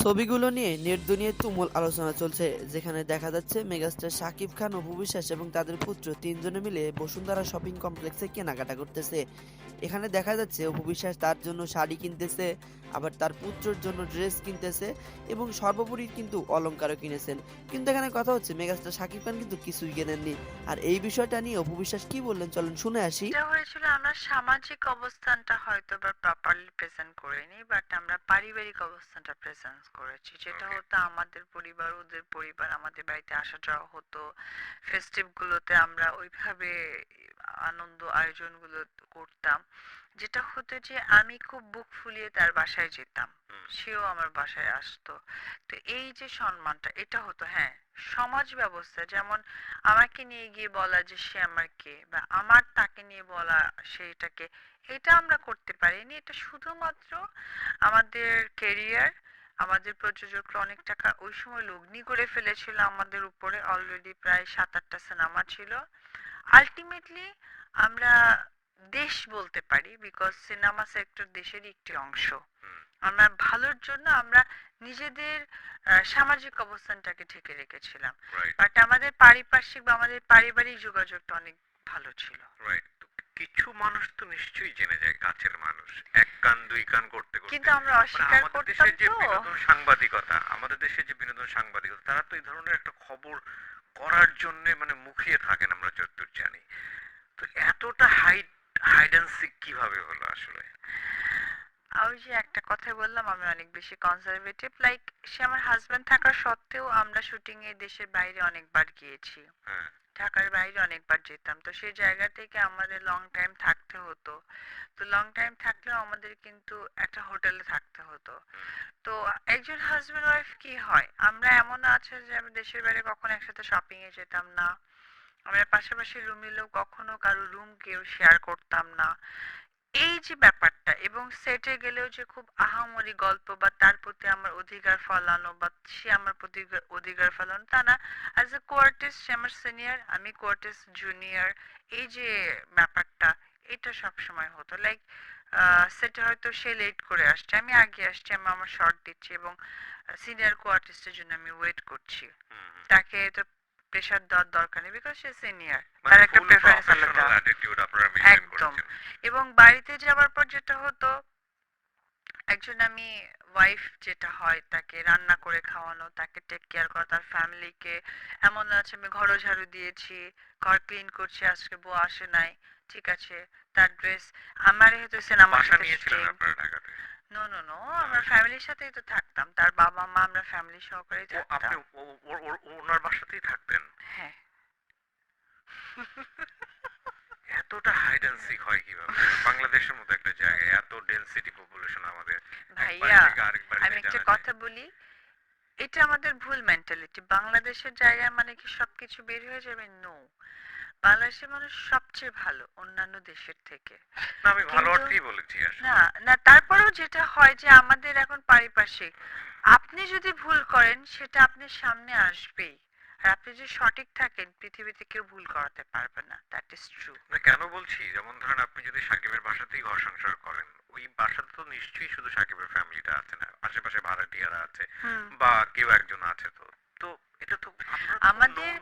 ছবিগুলো নিয়ে নেট দুনিয়ায় তুমুল আলোচনা চলছে, যেখানে দেখা যাচ্ছে মেগাস্টার শাকিব খান ও বিশ্বাস এবং তাদের পুত্র তিনজনে মিলে বসুন্ধরা শপিং কমপ্লেক্সে কেনাকাটা করতেছে। এখানে দেখা যাচ্ছে অপু বিশ্বাস তার জন্য শাড়ি কিনতেছে আবার তার পুত্রের জন্য ড্রেস কিনতেছে এবং সর্বোপরি কিন্তু অলংকারও কিনেছেন। কিন্তু এখানে কথা হচ্ছে মেগাস্টার শাকিব খান কিন্তু কিছুই কেনেননি। আর এই বিষয়টা নিয়ে অপু বিশ্বাস কি বললেন? চলুন শুনে আসি। হয়েছিল আমরা সামাজিক অবস্থানটা হয়তো বা প্রপারলি প্রেজেন্ট করিনি বাট আমরা পারিবারিক অবস্থানটা প্রেজেন্ট করেছি। যেটা হতো আমাদের পরিবার ওদের পরিবার আমাদের বাড়িতে আসা যাওয়া হতো। ফেস্টিভ গুলোতে আমরা ওইভাবে আনন্দ আয়োজনগুলো করতাম। যেটা হতো যে আমি খুব বুক ফুলিয়ে তার বাসায় যেতাম। সেও আমার বাসায় আসতো। তো এই যে সম্মানটা এটা হতো হ্যাঁ সমাজ ব্যবস্থা। যেমন আমাকে নিয়ে গিয়ে বলা যে সে আমার কে বা আমার তাকে নিয়ে বলা সেইটাকে এটা আমরা করতে পারিনি। এটা শুধুমাত্র আমাদের কেরিয়ার আমাদের প্রযোজকরা অনেক টাকা ওই সময় লগ্নি করে ফেলেছিল আমাদের উপরে। অলরেডি প্রায় সাত আটটা সিনেমা ছিল। আলটিমেটলি আমরা দেশ বলতে পারি বিকজ সিনেমা সেক্টর দেশেরই একটি অংশ। আমরা ভালোর জন্য আমরা নিজেদের সামাজিক অবস্থানটাকে ঢেকে রেখেছিলাম। বাট আমাদের পারিপার্শ্বিক বা আমাদের পারিবারিক যোগাযোগটা অনেক ভালো ছিল। রাইট কিছু মানুষ তো নিশ্চয়ই জেনে যায় কাছের মানুষ। এক কান দুই কান করতে করতে। কিন্তু আমরা মানে অস্বীকার করতাম যে বিনোদন সাংবাদিকতা আমাদের দেশের যে বিনোদন সাংবাদিকতা তারা তো এই ধরনের একটা খবর করার জন্য মানে মুখিয়ে থাকেন আমরা যতদূর জানি। তো এতটা হাইড হাইড অ্যান্ড সিক কীভাবে হলো আসলে? ওই যে একটা কথা বললাম আমি অনেক বেশি কনজারভেটিভ লাইক সে আমার হাজবেন্ড থাকা সত্ত্বেও আমরা শুটিং এ দেশের বাইরে অনেকবার গিয়েছি। হ্যাঁ। ঢাকার বাইরে অনেকবার যেতাম। তো সেই জায়গা থেকে আমাদের লং টাইম থাকতে হতো। তো লং টাইম থাকলেও আমাদের কিন্তু একটা হোটেলে থাকতে হতো। তো একজন হাজবেন্ড ওয়াইফ কি হয়? আমরা এমন আছে যে আমি দেশের বাইরে কখনো একসাথে শপিং এ যেতাম না। আমরা পাশাপাশি রুম নিলেও কখনো কারও রুম কেউ শেয়ার করতাম না। এই যে ব্যাপারটা এবং সেটে গেলেও যে খুব আহামরি গল্প বা তার প্রতি আমার অধিকার ফলানো বা সে আমার প্রতি অধিকার ফলানো তা না। অ্যাজ এ কোয়ার্টিস্ট সে আমার সিনিয়র আমি কোয়ার্টিস্ট জুনিয়র এই যে ব্যাপারটা এটা সব সময় হতো লাইক সেটা হয়তো সে লেট করে আসছে আমি আগে আসছি আমি আমার শর্ট দিচ্ছি এবং সিনিয়র কোয়ার্টিস্টের জন্য আমি ওয়েট করছি। তাকে তো প্রেশার দেওয়ার দরকার নেই বিকজ সে সিনিয়র তার একটা প্রেফারেন্স আলাদা। একদম। এবং বাড়িতে যাওয়ার পর যেটা হতো একজন আমি ওয়াইফ যেটা হয় তাকে রান্না করে খাওয়ানো তাকে টেক কেয়ার করা তার ফ্যামিলিকে এমন আছে আমি ঘরও ঝাড়ু দিয়েছি ঘর ক্লিন করছি আজকে বউ আসে নাই ঠিক আছে তার ড্রেস আমার হয়তো সিনেমার নো নো নো আমরা ফ্যামিলির সাথেই তো থাকতাম। তার বাবা মা আমরা ফ্যামিলি সহকারেই ও আপনি ও- ও- ও- ওনার বাসাতেই থাকতেন? হ্যাঁ। এতটা হাইড অ্যান্ড সিক হয় কীভাবে? বাংলাদেশের মতো একটা জায়গায় এত ডেনসিটি পপুলেশন আমাদের। ভাইয়া থেকে আরেক আমি একটা কথা বলি এটা আমাদের ভুল মেন্টালিটি বাংলাদেশের জায়গায় মানে কি সবকিছু বের হয়ে যাবে? নো বাংলাদেশের মানুষ সবচেয়ে ভালো অন্যান্য দেশের থেকে। আমি ভালো অর্থেই বলেছি না না তারপরেও যেটা হয় যে আমাদের এখন পারিপার্শ্বিক আপনি যদি ভুল করেন সেটা আপনার সামনে আসবেই। আর আপনি যদি সঠিক থাকেন পৃথিবীতে কেউ ভুল করাতে পারবে না। দ্যাট ইজ ট্রু না কেন বলছি? যেমন ধরেন আপনি যদি সাকিবের বাসাতেই ঘর সংসার করেন ওই বাসাতে তো নিশ্চয়ই শুধু সাকিবের ফ্যামিলিটা আছে না আশেপাশে ভাড়াটিয়ারা আছে বা কেউ একজন আছে তো। তো এটা তো আমাদের-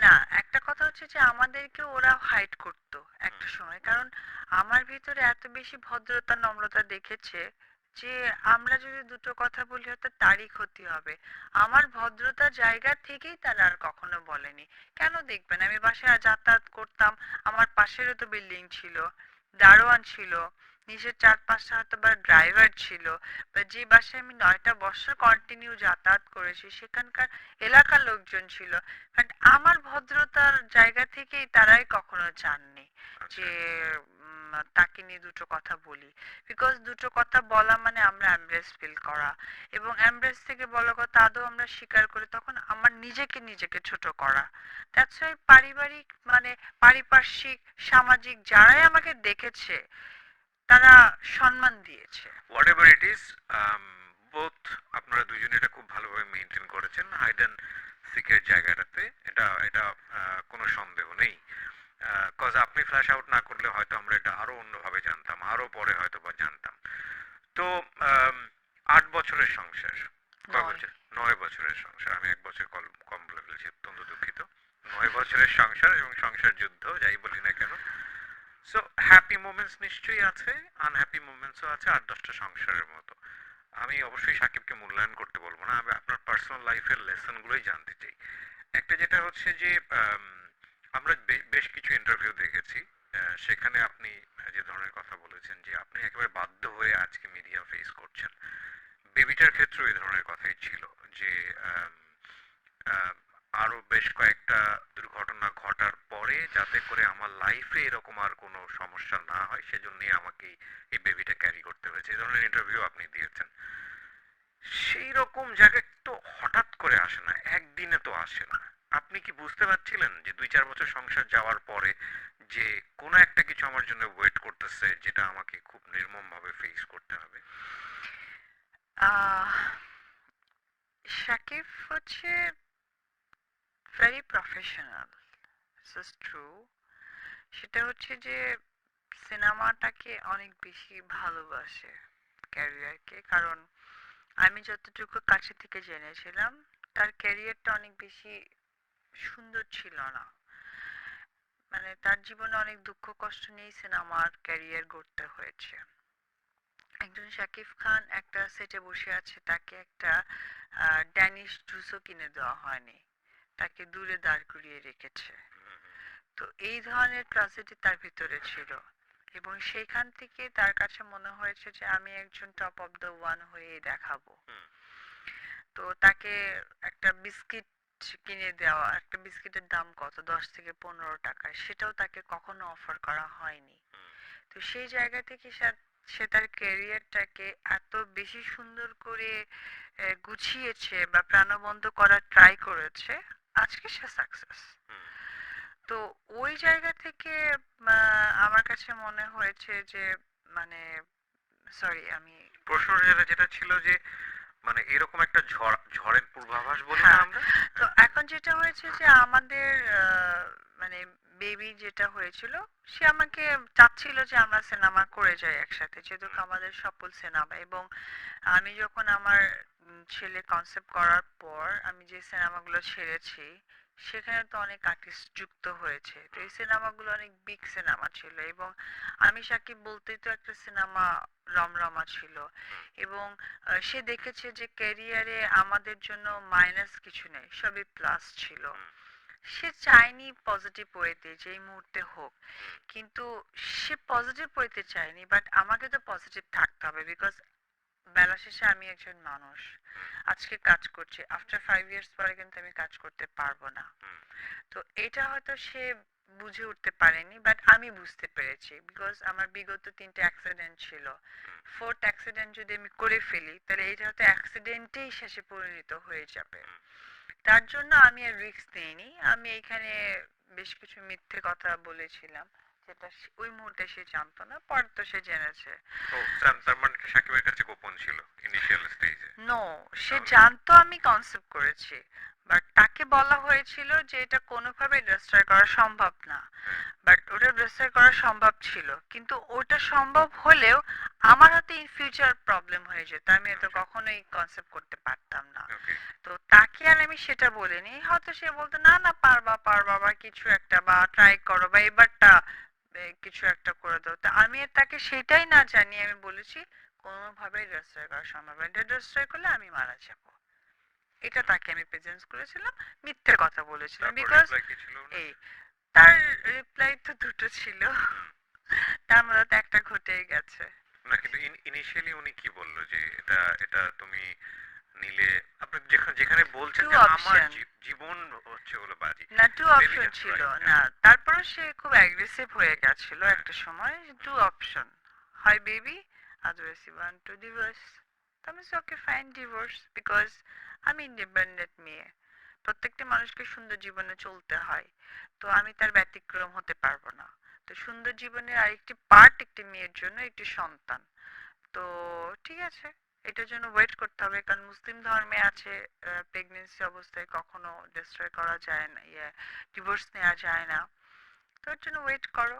না একটা কথা হচ্ছে যে আমাদেরকে ওরা হাইড করতো একটা সময়। কারণ আমার ভিতরে এত বেশি ভদ্রতা নম্রতা দেখেছে যে আমরা যদি দুটো কথা বলি হয়তো তারই ক্ষতি হবে। আমার ভদ্রতা জায়গা থেকেই তারা আর কখনো বলেনি। কেন দেখবেন? আমি বাসায় যাতায়াত করতাম আমার পাশেরও তো বিল্ডিং ছিল দারোয়ান ছিল নিচের চার পাঁচটা হয়তো বা ড্রাইভার ছিল বা যে বাসায় আমি নয়টা বছর কন্টিনিউ যাতায়াত করেছি সেখানকার এলাকার লোকজন ছিল। বাট আমার ভদ্রতার জায়গা থেকেই তারাই কখনো চাননি আচ্ছা। যে তাকে নিয়ে দুটো কথা বলি। বিকজ দুটো কথা বলা মানে আমরা অ্যাম্ব্রেস ফিল করা। এবং অ্যাম্ব্রেস থেকে বলা কথা আদৌ আমরা স্বীকার করি তখন আমার নিজেকে নিজেকে ছোট করা। দ্যাটস ওয়াই পারিবারিক মানে পারিপার্শ্বিক সামাজিক যারাই আমাকে দেখেছে তারা সম্মান দিয়েছে। Whatever it is both আপনারা দুজনে এটা খুব ভালোভাবে মেনটেন করেছেন। হাইড অ্যান্ড সিকের জায়গাটাতে। এটা এটা কোনো সন্দেহ নেই। কজ আপনি ফ্ল্যাশ আউট না করলে হয়তো আমরা এটা আরও অন্যভাবে জানতাম আরও পরে হয়তো বা জানতাম। তো আট বছরের সংসার। কয় নয়। বছর? নয় বছরের সংসার। আমি এক বছর কম বলে ফেলেছি অত্যন্ত দুঃখিত। নয় বছরের সংসার এবং সংসার যুদ্ধ যাই বলি না কেন সো হ্যাপি মোমেন্টস নিশ্চয়ই আছে আনহ্যাপি মোমেন্টসও আছে আট দশটা সংসারের মতো। আমি অবশ্যই সাকিবকে মূল্যায়ন করতে বলব না, আমি আপনার পার্সোনাল লাইফের লেসনগুলোই জানতে চাই। একটা যেটা হচ্ছে যে আমরা বেশ কিছু ইন্টারভিউ দেখেছি সেখানে আপনি যে ধরনের কথা বলেছেন যে আপনি একেবারে বাধ্য হয়ে আজকে মিডিয়া ফেস করছেন। বেবিটার ক্ষেত্রেও এই ধরনের কথাই ছিল যে আরও বেশ কয়েকটা দুর্ঘটনা ঘটার পরে যাতে করে আমার লাইফে এরকম আর কোনো সমস্যা না হয় সেজন্যই আমাকে এই বেবিটা ক্যারি করতে হয়েছে। এই ধরনের ইন্টারভিউ আপনি দিয়েছেন। সেই রকম জায়গায় তো হঠাৎ করে আসে না একদিনে তো আসে না। আপনি কি বুঝতে পারছিলেন যে দুই চার বছর সংসার যাওয়ার পরে যে কোনো একটা কিছু আমার জন্য ওয়েট করতেছে যেটা আমাকে খুব নির্মম ভাবে ফেস করতে হবে? আহ, শাকিব হচ্ছে ভেরি প্রফেশনাল ট্রু সেটা হচ্ছে যে, সিনেমাটাকে অনেক বেশি ভালোবাসে ক্যারিয়ারকে। কারণ আমি যতটুকু কাছে থেকে জেনেছিলাম, তার ক্যারিয়ারটা অনেক বেশি সুন্দর ছিল না। মানে তার জীবনে অনেক দুঃখ, কষ্ট নিয়েই সিনেমার ক্যারিয়ার গড়তে হয়েছে। একজন শাকিব খান একটা সেটে বসে আছে, তাকে একটা ড্যানিশ জুসও কিনে দেওয়া হয়নি। তাকে দূরে দাঁড় করিয়ে রেখেছে। তো এই ধরনের ট্রাজেডি তার ভিতরে ছিল। এবং সেইখান থেকে তার কাছে মনে হয়েছে যে, আমি একজন টপ অফ দ্য ওয়ান হয়ে দেখাবো। তো তাকে একটা বিস্কিট কিনে দেওয়া, একটা বিস্কিটের দাম কত? দশ থেকে পনেরো টাকা। সেটাও তাকে কখনো অফার করা হয়নি। তো সেই জায়গা থেকে সে- সে তার ক্যারিয়ারটাকে এত বেশি সুন্দর করে গুছিয়েছে বা প্রাণবন্ত করার ট্রাই করেছে আজকে সে সাকসেস তো ওই জায়গা থেকে আমার কাছে মনে হয়েছে যে মানে সরি আমি প্রশ্নটা যেটা যেটা ছিল যে মানে এরকম একটা ঝড় ঝড়ের পূর্বাভাস বলি হ্যাঁ। আমরা? তো এখন যেটা হয়েছে যে আমাদের আহ, মানে বেবি যেটা হয়েছিল, সে আমাকে চাচ্ছিল যে আমরা সিনেমা করে যাই একসাথে, যেহেতু আমাদের সফল সিনেমা এবং আমি যখন আমার ছেলে কনসেপ্ট করার পর আমি যে সিনেমাগুলো ছেড়েছি, সেখানে তো অনেক আর্টিস্ট যুক্ত হয়েছে। তো এই সিনেমাগুলো অনেক বিগ সিনেমা ছিল এবং আমি সাকিব বলতেই তো একটা সিনেমা রমরমা ছিল। এবং সে দেখেছে যে ক্যারিয়ারে আমাদের জন্য মাইনাস কিছু নেই, সবই প্লাস ছিল। সে চায়নি পজিটিভ ওয়েতে যে এই মুহূর্তে হোক। কিন্তু সে পজিটিভ ওয়েতে চায়নি বাট আমাকে তো পজিটিভ থাকতে হবে বিকজ বেলা শেষে আমি একজন মানুষ। আজকে কাজ করছি। আফটার ফাইভ ইয়ার্স পরে কিন্তু আমি কাজ করতে পারব না। তো এটা হয়তো সে বুঝে উঠতে পারেনি বাট আমি বুঝতে পেরেছি বিকজ আমার বিগত তিনটে অ্যাক্সিডেন্ট ছিল। ফোর্থ অ্যাক্সিডেন্ট যদি আমি করে ফেলি, তাহলে এটা হয়তো অ্যাক্সিডেন্টেই শেষে পরিণত হয়ে যাবে। তার জন্য আমি আর রিস্ক নিইনি আমি এখানে বেশ কিছু মিথ্যে কথা বলেছিলাম। যেটা ওই মুহূর্তে সে জানতো না পরে তো সে জেনেছে। তার- তার মানে সাকিবের কাছে গোপন ছিল ইনিশিয়াল স্টেজে নো সে জানতো আমি কনসেপ্ট করেছি। বাট তাকে বলা হয়েছিল যে এটা কোনোভাবে ডিস্ট্রয় করা সম্ভব না। বাট ওটা ডিস্ট্রয় করা সম্ভব ছিল। কিন্তু ওটা সম্ভব হলেও আমার হাতে ইন ফিউচার প্রবলেম হয়ে যেত। আমি তো কখনোই কনসেপ্ট করতে পারতাম না। আমি সেটা বলিনি। হয়তো সে বলতো না না পারবা পারবা বা কিছু একটা বা ট্রাই করো বা এবারটা কিছু একটা করে দাও। তা আমি তাকে সেটাই না জানিয়ে আমি বলেছি কোনোভাবেই ডিস্ট্রয় করা সম্ভব না। এটা ডিস্ট্রয় করলে আমি মারা যাব। এটা তাকে আমি প্রেজেন্স করেছিলাম মিথ্যে কথা বলেছিলাম বিকজ? এই তার রিপ্লাই তো দুটো ছিল। তার মধ্যে তো একটা ঘটেই গেছে। না কিন্তু ইনিশিয়ালি উনি কি বলল যে এটা এটা তুমি নিলে আপনি যেখানে বলছেন যে আমার জীবন হচ্ছে হলো বাজি। না টু অপশন ছিল। না হ্যাঁ। তারপরে সে খুব অ্যাগ্রেসিভ হয়ে গেছিল হ্যাঁ। একটা সময়। টু অপশন হয় baby otherwise you want to divorce আমি ওকে ফাইন ডিভোর্স বিকজ আমি ইন্ডিপেন্ডেন্ট মেয়ে। প্রত্যেকটা মানুষকে সুন্দর জীবনে চলতে হয়। তো আমি তার ব্যতিক্রম হতে পারব না। তো সুন্দর জীবনের আরেকটি পার্ট একটি মেয়ের জন্য একটি সন্তান। তো ঠিক আছে। এটার জন্য ওয়েট করতে হবে কারণ মুসলিম ধর্মে আছে প্রেগনেন্সি অবস্থায় কখনো ডিস্ট্রয় করা যায় না ইয়ে ডিভোর্স নেওয়া যায় না। তো এর জন্য ওয়েট করো।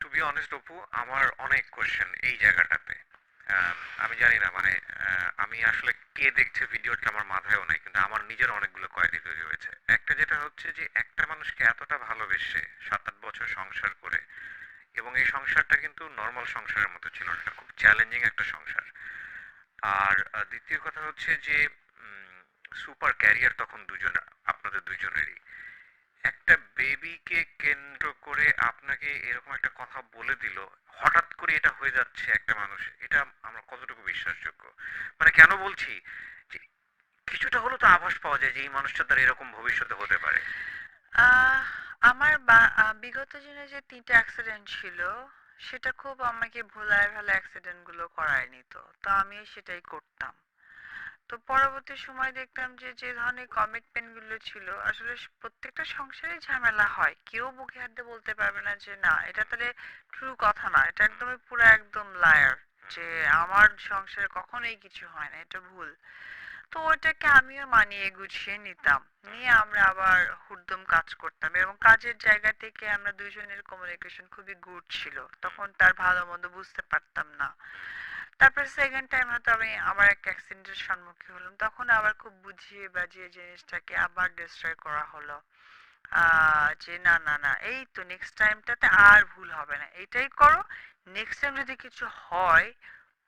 টু বি অনেস্ট অপু আমার অনেক কোশ্চেন এই জায়গাটাতে। আম, আমি জানি না মানে আমি আসলে কে দেখছে ভিডিওটা আমার মাথায়ও নাই কিন্তু আমার নিজের অনেকগুলো কোয়ারি তৈরি হয়েছে। একটা যেটা হচ্ছে যে একটা মানুষকে এতটা ভালোবেসে সাত আট বছর সংসার করে এবং এই সংসারটা কিন্তু নর্মাল সংসারের মতো ছিল না, খুব চ্যালেঞ্জিং একটা সংসার। আর দ্বিতীয় কথা হচ্ছে যে সুপার ক্যারিয়ার তখন দুজন, আপনাদের দুজনেরই। একটা বেবিকে কেন্দ্র করে আপনাকে এরকম একটা কথা বলে দিল, হঠাৎ করে এটা হয়ে যাচ্ছে একটা মানুষ, এটা আমরা কতটুকু বিশ্বাসযোগ্য? মানে কেন বলছি? যে, কিছুটা হলেও তো আভাস পাওয়া যায় যে, এই মানুষটার দ্বারা এরকম ভবিষ্যতে হতে পারে। আহ, আমার বিগত দিনে যে তিনটা অ্যাক্সিডেন্ট ছিল সেটা খুব আমাকে ভোলায় ভালো অ্যাক্সিডেন্টগুলো করায় নিত। তো আমি সেটাই করতাম। তো পরবর্তী সময় দেখতাম যে যে ধরনের কমিটমেন্টগুলো ছিল আসলে প্রত্যেকটা সংসারে ঝামেলা হয়। কেউ বুকে হাত দিয়ে বলতে পারবে না যে না এটা তাহলে ট্রু কথা না। এটা একদমই পুরো একদম লায়ার যে আমার সংসারে কখনোই কিছু হয় না। এটা ভুল। তো ওইটাকে আমিও মানিয়ে গুছিয়ে নিতাম। নিয়ে আমরা আবার হুড়দম কাজ করতাম এবং কাজের জায়গা থেকে আমরা দুজনের কমিউনিকেশন খুবই গুড ছিল। তখন তার ভালো মন্দ বুঝতে পারতাম না। তারপর সেকেন্ড টাইম হয়তো আমি আবার একটা অ্যাক্সিডেন্টের সম্মুখীন হলাম। তখন আবার খুব বুঝিয়ে বাজিয়ে জিনিসটাকে আবার ডিস্ট্রয় করা হলো। যে না না না, এই তো নেক্সট টাইমটাতে আর ভুল হবে না। এটাই করো নেক্সট টাইম যদি কিছু হয়,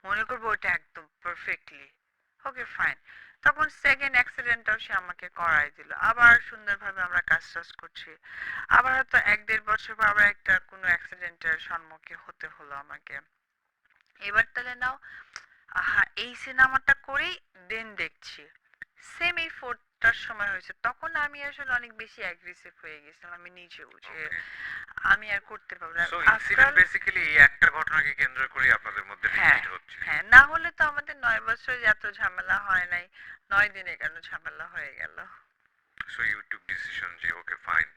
মনে করব ওটা একদম পারফেক্টলি ওকে ফাইন তখন সেকেন্ড অ্যাক্সিডেন্টটাও সে আমাকে করাই দিল। আবার সুন্দরভাবে আমরা কাজ টাজ করছি। আবার হয়তো এক দেড় বছর পর আবার একটা কোনো অ্যাক্সিডেন্টের সম্মুখীন হতে হলো আমাকে। এবার তাহলে নাও, আহা, এই সিনেমাটা করেই দেন দেখছি। সেম এই ফোর্থটার সময় হয়েছে। তখন আমি আসলে অনেক বেশি অ্যাগ্রেসিভ হয়ে গেছিলাম আমি নিজেও যে আমি আর করতে পারব না। সো ইনসিডেন্ট বেসিক্যালি এই একটা ঘটনাকে কেন্দ্র করে আপনাদের মধ্যে হ্যাঁ, হচ্ছে। হ্যাঁ না হলে তো আমাদের নয় বছর এত ঝামেলা হয় নাই। নয় দিনে কেন ঝামেলা হয়ে গেল? সো ইউ টুক ডিসিশন যে ওকে ফাইন